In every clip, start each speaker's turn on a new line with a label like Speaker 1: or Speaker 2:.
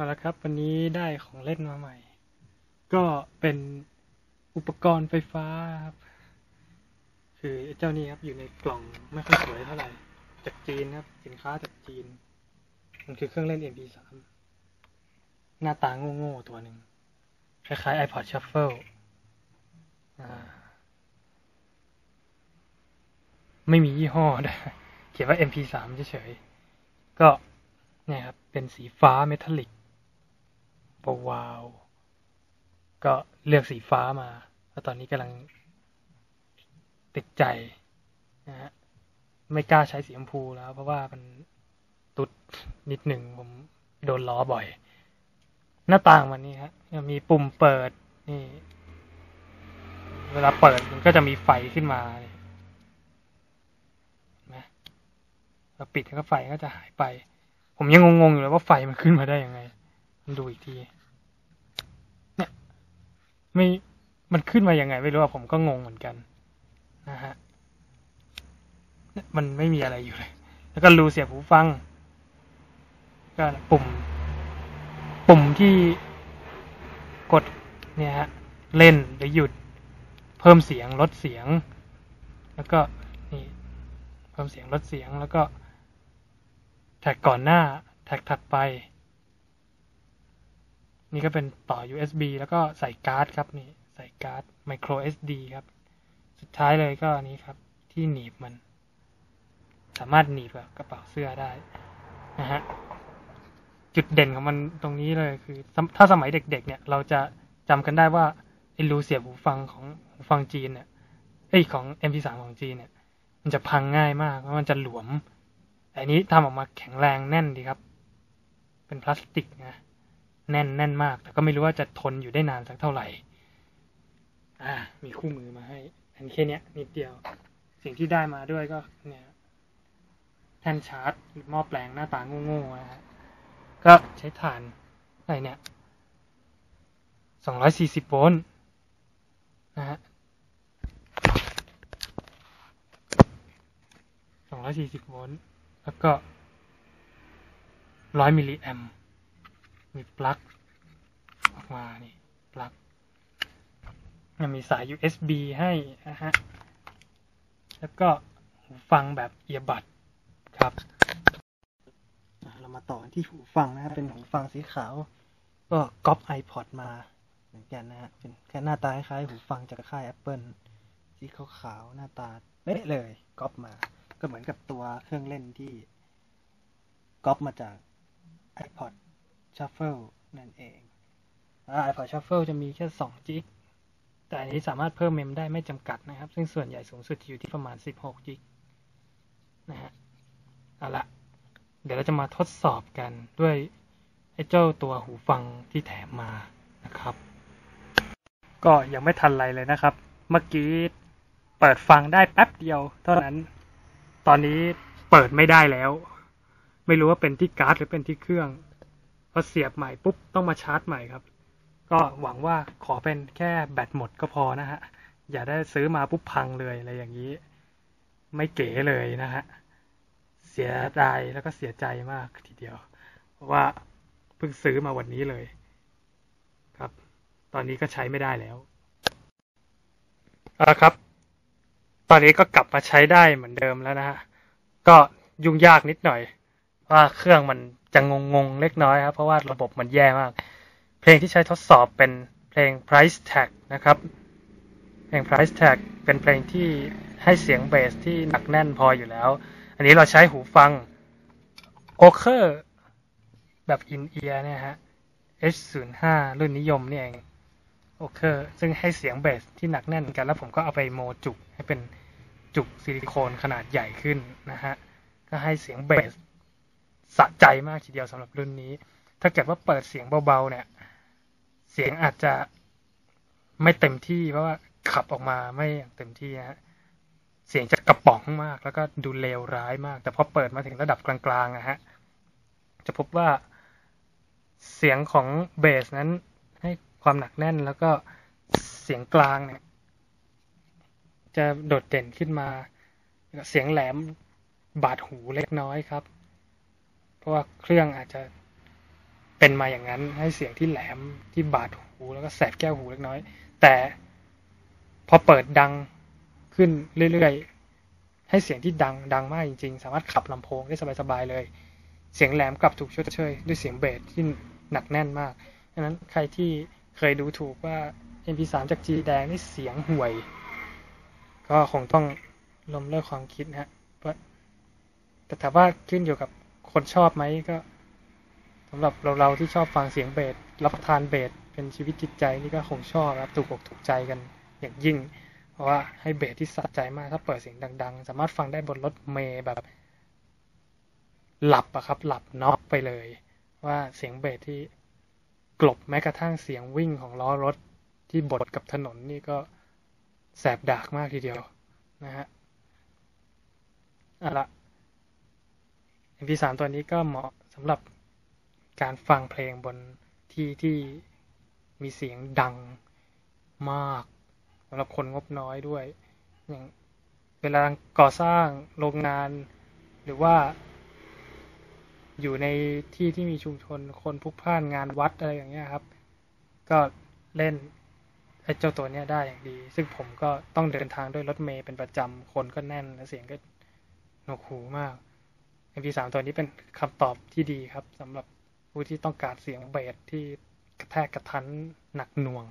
Speaker 1: เอาละครับ วันนี้ได้ของเล่นมาใหม่ ก็เป็นอุปกรณ์ไฟฟ้าครับ คือเจ้านี้ครับอยู่ในกล่องไม่ค่อยสวยเท่าไหร่ จากจีนครับ สินค้าจากจีน มันคือเครื่องเล่น MP3 หน้าตาโง่ๆตัวหนึ่งคล้ายๆ iPod Shuffle ไม่มียี่ห้อด้เขียนว่า MP3 เฉยๆก็เนี่ยครับ เป็นสีฟ้าเมทัลลิก ปวาวก็เลือกสีฟ้ามาแล้วตอนนี้กำลังติดใจนะฮะไม่กล้าใช้สีชมพูแล้ว เพราะว่ามันตุดนิดหนึ่งผมโดนล้อบ่อย หน้าต่างมันนี่ฮะมีปุ่มเปิดนี่ เวลาเปิดมันก็จะมีไฟขึ้นมานะแล้วปิดแล้วก็ไฟก็จะหายไป ผมยังงงๆอยู่เลยว่าไฟมันขึ้นมาได้ยังไง ดูอีกที เนี่ย ไม่มันขึ้นมาอยังไง ไม่รู้อะผมก็งงเหมือนกัน นะฮะมันไม่มีอะไรอยู่เลย แล้วก็รูเสียบหูฟัง ก็ปุ่ม ปุ่มที่กดเนี่ยฮะ เล่นหรือหยุด เพิ่มเสียงลดเสียง แล้วก็นี่ เพิ่มเสียงลดเสียงแล้วก็แท็กก่อนหน้า แท็กถัดไป นี่ก็เป็นต่อ USB แล้วก็ใส่การ์ดครับนี่ใส่การ์ด micro SD ครับ สุดท้ายเลยก็อันนี้ครับ ที่หนีบมัน สามารถหนีบกับกระเป๋าเสื้อได้นะฮะจุดเด่นของมันตรงนี้เลยคือ ถ้าสมัยเด็ก ๆ เนี่ย เราจะจำกันได้ว่าไอ้รูเสียบหูฟังของหูฟังจีนเนี่ยไอ้ของ MP3 ของจีนเนี่ย มันจะพังง่ายมากเพราะมันจะหลวมอันนี้ทำออกมาแข็งแรงแน่นดีครับ เป็นพลาสติกนะ แน่นแน่นมาก แต่ก็ไม่รู้ว่าจะทนอยู่ได้นานสักเท่าไหร่ อ่า มีคู่มือมาให้อันแค่นี้นิดเดียว สิ่งที่ได้มาด้วยก็ เนี่ยแท่นชาร์จหม้อแปลงหน้าตาโง่ๆนะฮะก็ใช้ถ่านอะไรเนี่ยสองร้อยสี่สิบโวลต์นะฮะสองร้อยสี่สิบโวลต์แล้วก็ร้อยมิลลิแอม มีปลั๊กออกมานี่ปลั๊กยังมีสาย USB ให้นะฮะ แล้วก็หูฟังแบบเอียบัดครับ เรามาต่อที่หูฟังนะครับเป็นหูฟังสีขาว ก็ก๊อป iPod มาเหมือนกันนะฮะ เป็นแค่หน้าตาคล้ายหูฟังจากค่าย Apple สีขาวๆหน้าตาเป๊ะเลยก๊อปมา ก็เหมือนกับตัวเครื่องเล่นที่ก๊อปมาจาก iPod Shuffle นั่นเอง iPod Shuffle จะมีแค่2จิกแต่อันนี้สามารถเพิ่มเมมได้ไม่จำกัดนะครับ ซึ่งส่วนใหญ่สูงสุดอยู่ที่ประมาณ 16จิกนะฮะ เอาละ เดี๋ยวเราจะมาทดสอบกันด้วยไอ้เจ้าตัวหูฟังที่แถมมานะครับ ก็ยังไม่ทันไรเลยนะครับ เมื่อกี้เปิดฟังได้แป๊บเดียว เท่านั้น ตอนนี้เปิดไม่ได้แล้ว ไม่รู้ว่าเป็นที่การ์ดหรือเป็นที่เครื่อง พอเสียบใหม่ปุ๊บต้องมาชาร์จใหม่ครับ ก็หวังว่าขอเป็นแค่แบตหมดก็พอนะฮะ อย่าได้ซื้อมาปุ๊บพังเลยอะไรอย่างนี้ ไม่เก๋เลยนะฮะ เสียดายแล้วก็เสียใจมากทีเดียว เพราะว่าเพิ่งซื้อมาวันนี้เลย ครับ ตอนนี้ก็ใช้ไม่ได้แล้วเอาละครับ ตอนนี้ก็กลับมาใช้ได้เหมือนเดิมแล้วนะฮะ ก็ยุ่งยากนิดหน่อย ว่าเครื่องมัน จะงงงเล็กน้อยครับ เพราะว่าระบบมันแย่มาก เพลงที่ใช้ทดสอบเป็นเพลง price tag นะครับ เพลง price tag เป็นเพลงที่ให้เสียงเบสที่หนักแน่นพออยู่แล้ว อันนี้เราใช้หูฟังโอเคอร์แบบอินเอียร์เนี่ยฮะ H05 รุ่นนิยมนี่เองโอเคอร์ซึ่งให้เสียงเบสที่หนักแน่นกัน แล้วผมก็เอาไปโมจุกให้เป็นจุกซิลิโคนขนาดใหญ่ขึ้นนะฮะ ก็ให้เสียงเบส สะใจมากทีเดียวสำหรับรุ่นนี้ ถ้าเกิดว่าเปิดเสียงเบาๆเนี่ย เสียงอาจจะไม่เต็มที่เพราะว่าขับออกมาไม่อย่างเต็มที่ฮะเสียงจะกระป๋องมาก แล้วก็ดูเลวร้ายมาก แต่พอเปิดมาถึงระดับกลางๆนะฮะจะพบว่าเสียงของเบสนั้นให้ความหนักแน่นแล้วก็เสียงกลางเนี่ย จะโดดเด่นขึ้นมา เสียงแหลมบาดหูเล็กน้อยครับ เพราะว่าเครื่องอาจจะเป็นมาอย่างนั้นให้เสียงที่แหลมที่บาดหูแล้วก็แสบแก้วหูเล็กน้อย แต่พอเปิดดังขึ้นเรื่อยๆ ให้เสียงที่ดังดังมากจริงๆ สามารถขับลำโพงได้สบายๆเลย เสียงแหลมกลับถูกชดเชยด้วยเสียงเบสที่หนักแน่นมากดังนั้นใครที่เคยดูถูกว่า MP3 จาก G แดงนี่เสียงห่วย ก็คงต้องลมเลิกความคิดนะฮะแต่ถามว่าขึ้นอยู่กับ คนชอบไหมก็สำหรับเราเราที่ชอบฟังเสียงเบสรับประทานเบสเป็นชีวิตจิตใจนี่ก็คงชอบครับถูกอกถูกใจกันอย่างยิ่ง เพราะว่าให้เบสที่สะใจมากถ้าเปิดเสียงดัง ๆ สามารถฟังได้บนรถเมย์แบบ หลับอะครับ หลับน็อกไปเลย ว่าเสียงเบสที่กลบแม้กระทั่งเสียงวิ่งของล้อรถที่บดกับถนนนี่ก็แสบดากมากทีเดียวนะฮะอะละ MP3 ตัวนี้ก็เหมาะสำหรับการฟังเพลงบนที่ที่มีเสียงดังมากสำหรับคนงบน้อยด้วย อย่างเวลาก่อสร้างโรงงาน หรือว่า อยู่ในที่ที่มีชุมชนคนพลุกพล่านงานวัดอะไรอย่างเงี้ยครับ ก็เล่นไอ้เจ้าตัวเนี้ยได้อย่างดี ซึ่งผมก็ต้องเดินทางด้วยรถเมย์เป็นประจำคนก็แน่นและเสียงก็หนวกหูมาก MP3 ตัวนี้เป็นคำตอบที่ดีครับสำหรับผู้ที่ต้องการเสียงเบสที่กระแทกกระทันหนักหน่วง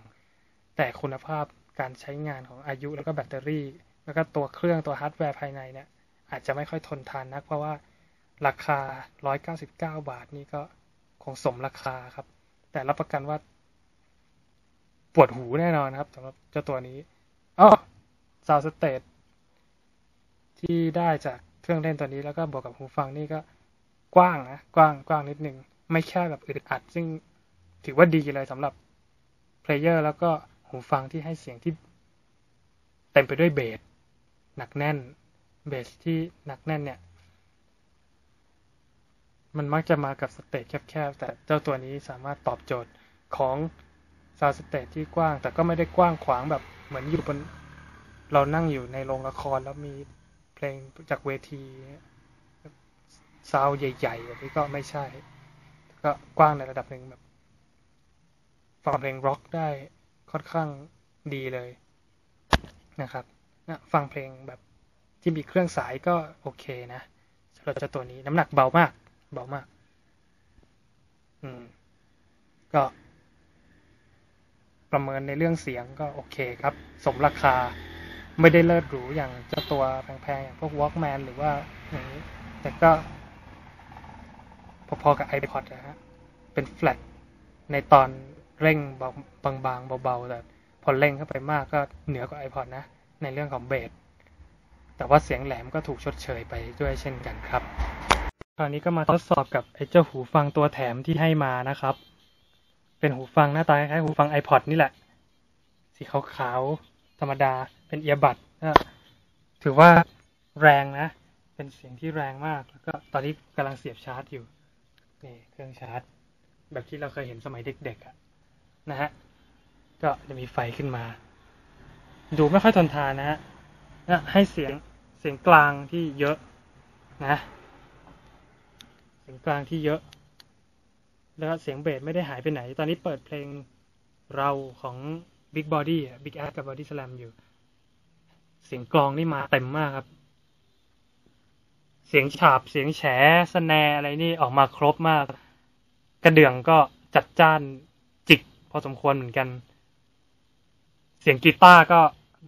Speaker 1: แต่คุณภาพการใช้งานของอายุแล้วก็แบตเตอรี่ แล้วก็ตัวเครื่องตัวฮาร์ดแวร์ภายในเนี่ยอาจจะไม่ค่อยทนทานนัก เพราะว่าราคา 199 บาทนี่ก็คงสมราคาครับ แต่รับประกันว่า ปวดหูแน่นอนครับสำหรับเจ้าตัวนี้อ๋อซาวสเตตที่ได้จาก เครื่องเล่นตัวนี้แล้วก็บวกกับหูฟังนี่ก็กว้างนะกว้างกว้างนิดนึง ไม่แค่แบบอึดอัด ซึ่งถือว่าดีเลยสำหรับเพลเยอร์แล้วก็หูฟังที่ให้เสียงที่เต็มไปด้วยเบสหนักแน่นเบสที่หนักแน่นเนี่ย มันมักจะมากับสเตจแคบๆ แต่เจ้าตัวนี้สามารถตอบโจทย์ของซาวสเตจที่กว้าง แต่ก็ไม่ได้กว้างขวางแบบเหมือนอยู่บนเรานั่งอยู่ในโรงละครแล้วมี เพลงจากเวทีซาวใหญ่ๆแบบนี้ก็ไม่ใช่ ก็กว้างในระดับหนึ่งแบบฟังเพลงร็อกได้ค่อนข้างดีเลยนะครับนะฟังเพลงแบบที่มีเครื่องสายก็โอเคนะสำหรับเจ้าตัวนี้น้ำหนักเบามาก เบามาก อืม ก็ ประเมินในเรื่องเสียงก็โอเคครับ สมราคา ไม่ได้เลิศหรูอย่างเจ้าตัวแพงๆอย่างพวก Walkman หรือว่าอย่างนี้ แต่ก็ พอๆกับ iPod นะฮะ เป็นแฟลตในตอนเร่งบางๆเบาๆแต่พอเร่งเข้าไปมากก็เหนือกว่า iPod นะ ในเรื่องของเบสแต่ว่าเสียงแหลมก็ถูกชดเชยไปด้วยเช่นกันครับ คราวนี้ก็มาทดสอบกับไอ้เจ้าหูฟังตัวแถมที่ให้มานะครับ เป็นหูฟังหน้าตาคล้ายหูฟัง iPod นี่แหละ สีขาวๆ ธรรมดา เป็นเอียบัดถือว่าแรงนะ เป็นเสียงที่แรงมาก แล้วก็ตอนนี้กำลังเสียบชาร์จอยู่ นี่เครื่องชาร์จ แบบที่เราเคยเห็นสมัยเด็กๆอะนะฮะ ก็จะมีไฟขึ้นมา ดูไม่ค่อยทนทานนะฮะนะให้เสียงเสียงกลางที่เยอะนะ เสียงกลางที่เยอะ แล้วเสียงเบสไม่ได้หายไปไหน ตอนนี้เปิดเพลงเราของ Big Body Big Ass กับ Body Slam อยู่ เสียงกลองนี่มาเต็มมากครับ เสียงฉาบเสียงแฉสแนอะไรนี่ออกมาครบมาก กระเดื่องก็จัดจ้านจิกพอสมควรเหมือนกัน เสียงกีตาร์ก็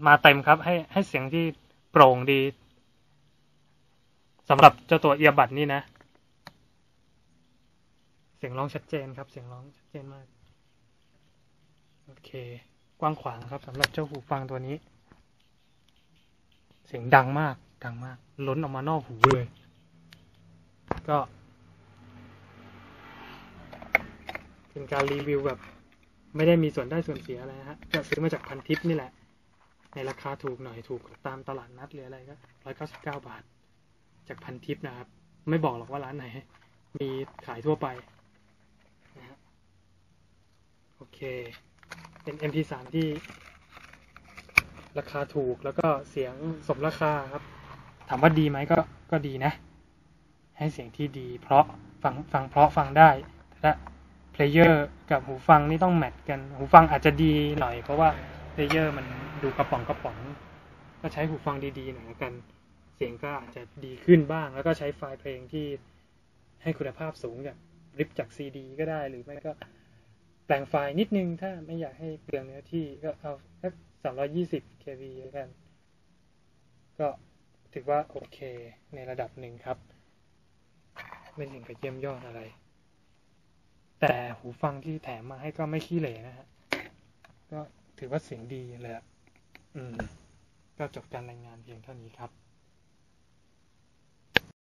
Speaker 1: มาเต็มครับ ให้ให้เสียงที่โปร่งดีสำหรับเจ้าตัวเอียบัดนี่นะ เสียงร้องชัดเจนครับ เสียงร้องชัดเจนมาก โอเค กว้างขวางครับสำหรับเจ้าหูฟังตัวนี้ เสียงดังมากดังมาก ล้นออกมานอกหูเลย ก็ เป็นการรีวิวแบบ ไม่ได้มีส่วนได้ส่วนเสียอะไรนะฮะก็ซื้อมาจากพันทิปนี่แหละ ในราคาถูกหน่อยถูกตามตลาดนัดหรืออะไรก็ร้อยเก้าสิบเก้าบาท จากพันทิปนะครับ ไม่บอกหรอกว่าร้านไหน มีขายทั่วไปนะฮะโอเค เป็น MP3 ที่ราคาถูกแล้วก็เสียงสมราคาครับ ถามว่าดีไหมก็ก็ดีนะ ให้เสียงที่ดี เพราะฟังฟังเพราะฟังได้แต่เพลเลเยอร์กับหูฟังนี่ต้องแมทกัน หูฟังอาจจะดีหน่อย เพราะว่าเพลเยอร์มันดูกระป๋องกระป๋อง ก็ใช้หูฟังดีๆหน่อยละกัน เสียงก็อาจจะดีขึ้นบ้าง แล้วก็ใช้ไฟล์เพลงที่ให้คุณภาพสูงจากริปจากซีดีก็ได้หรือไม่ก็ แปลงไฟล์นิดนึงถ้าไม่อยากให้เปลืองเนื้อที่ก็เอาสักสามร้อยี่สิบ kb แล้วกัน ก็ถือว่าโอเคในระดับหนึ่งครับ ไม่ถึงกับเยี่ยมยอดอะไร แต่หูฟังที่แถมมาให้ก็ไม่ขี้เหร่นะฮะ ก็ถือว่าเสียงดีเลยอะอืมก็จบการรายงานเพียงเท่านี้ครับ